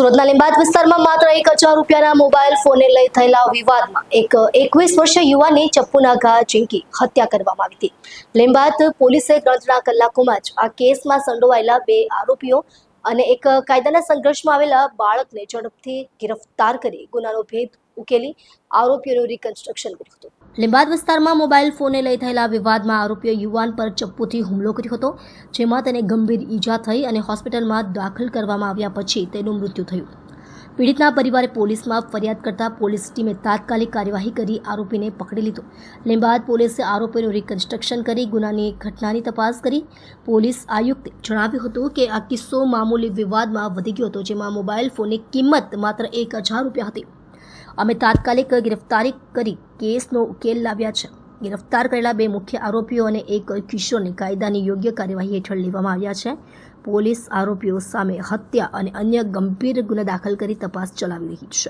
સુરતના લીંબાદ વિસ્તારમાં માત્ર એક હજાર રૂપિયાના મોબાઈલ ફોનને લઈ થયેલા વિવાદમાં એક એકવીસ વર્ષીય યુવાનની ચપ્પુના ઘા ઝીંકી હત્યા કરવામાં આવી હતી. લીંબાદ પોલીસે ગણતરીના કલાકોમાં જ આ કેસમાં સંડોવાયેલા બે આરોપીઓ અને એક કાયદાના સંઘર્ષમાં આવેલા બાળકને ઝડપથી ગિરફ્તાર કરી ગુનાનો ભેદ ઉકેલી આરોપીઓનું રિકન્સ્ટ્રક્શન કર્યું હતું. લીંબાદ વિસ્તારમાં મોબાઈલ ફોનને લઈ થયેલા વિવાદમાં આરોપીએ યુવાન પર ચપ્પુથી હુમલો કર્યો હતો, જેમાં તેને ગંભીર ઈજા થઈ અને હોસ્પિટલમાં દાખલ કરવામાં આવ્યા પછી તેનું મૃત્યુ થયું. પીડિતના પરિવારે પોલીસમાં ફરિયાદ કરતા પોલીસ ટીમે તાત્કાલિક કાર્યવાહી કરી આરોપીને પકડી લીધો. લીંબાદ પોલીસે આરોપીનું રિકન્સ્ટ્રક્શન કરી ગુનાની ઘટનાની તપાસ કરી. પોલીસ આયુક્તે જણાવ્યું હતું કે આ કિસ્સો મામૂલી વિવાદમાં વધી ગયો હતો, જેમાં મોબાઈલ ફોનની કિંમત માત્ર એક હજાર રૂપિયા હતી. અમે તાત્કાલિક ગિરફ્તારી કરી કેસનો ઉકેલ લાવ્યા છે. ગિરફ્તાર કરેલા બે મુખ્ય આરોપીઓ અને એક કિશોરને કાયદાની યોગ્ય કાર્યવાહી હેઠળ લેવામાં આવ્યા છે. પોલીસ આરોપીઓ સામે હત્યા અને અન્ય ગંભીર ગુના દાખલ કરી તપાસ ચલાવી રહી છે.